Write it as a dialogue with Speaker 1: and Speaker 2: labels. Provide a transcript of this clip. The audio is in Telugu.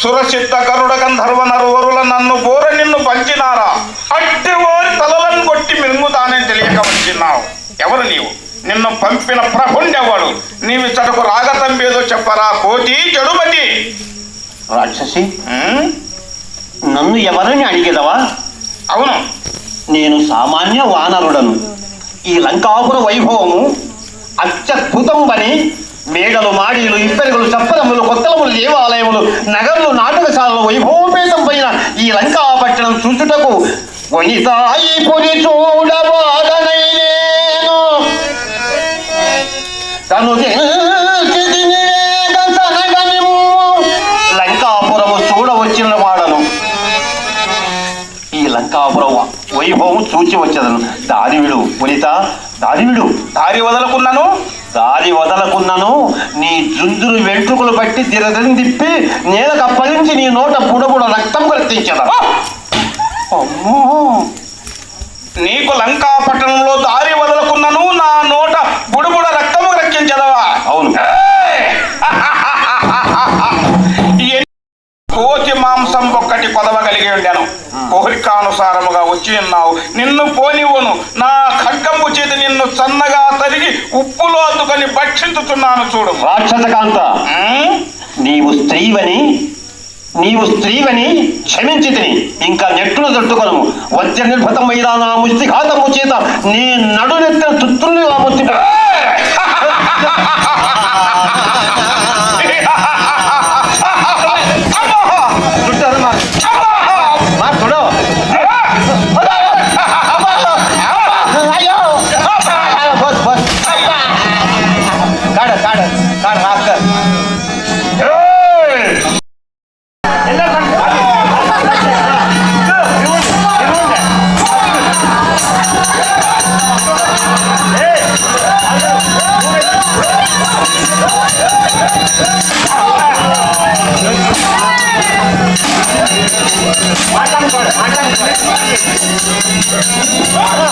Speaker 1: సురసిద్ధ గరుడ గంధర్వ నరువరుల నన్ను బోర నిన్ను పంచినారా? అట్టి వారి తలలను కొట్టి మింగుతానని తెలియక వచ్చినావు ఎవరు నీవు? నిన్ను పంపిన ప్రభుండెవడు నీవి చటకు రాగతంబేదో చెప్పరా? కోటి చెడుమతి
Speaker 2: రాక్షసి నన్ను ఎవరని అడిగేదవా?
Speaker 1: అవును.
Speaker 2: నేను సామాన్య వానరుడను. ఈ లంకాపుర వైభవము అత్యద్భుతం అని మేడలు మాడీలు ఇప్పరికలు చప్పరములు కొత్తలములు దేవాలయములు నగర్లు నాటకశాలలు వైభవపేతం పైన ఈ లంకా పట్టణం చూచుటకు వనితాయి పురి చూడబాదనై తను లంకాపురము చూడవచ్చిన వాడను ఈ లంకాపురం వైభవం చూచి వచ్చేదను దారివిడు వనిత దారివిడు
Speaker 1: దారి వదలకున్నాను.
Speaker 2: దారి వదలకున్నను నీ జుంజురు వెంట్రుకలు పట్టి దిరదని తిప్పి నేలకు అప్పగించి నీ నోట బుడబుడ రక్తం కర్తించదా అమ్మో!
Speaker 1: నీకు లంకా పట్టణంలో దారి వదలకున్నాను నా నోట బుడుబుడ రక్తము రక్షించదవా
Speaker 2: అవును.
Speaker 1: కోతి మాంసం ఒక్కటి కొదవగలిగి ఉండాను. కోరికానుసారముగా వచ్చి ఉన్నావు. నిన్ను పోనివ్వను. నా సన్నగా తరిగి ఉప్పులో అద్దుకొని భక్షించుతున్నాను చూడు.
Speaker 2: రాక్షస కాంత
Speaker 1: ఉమ్,
Speaker 2: నీవు స్త్రీవని నీవు స్త్రీవని క్షమించి తిని ఇంకా నెట్టును తట్టుకొను వజ్ర నిర్భతమైన నా ముష్టిఘాతము చేత నీ నడునెత్తిన తుత్తుల్ని ఆ!
Speaker 1: ஆட்டம்
Speaker 2: பாடு ஆட்டம் பாடு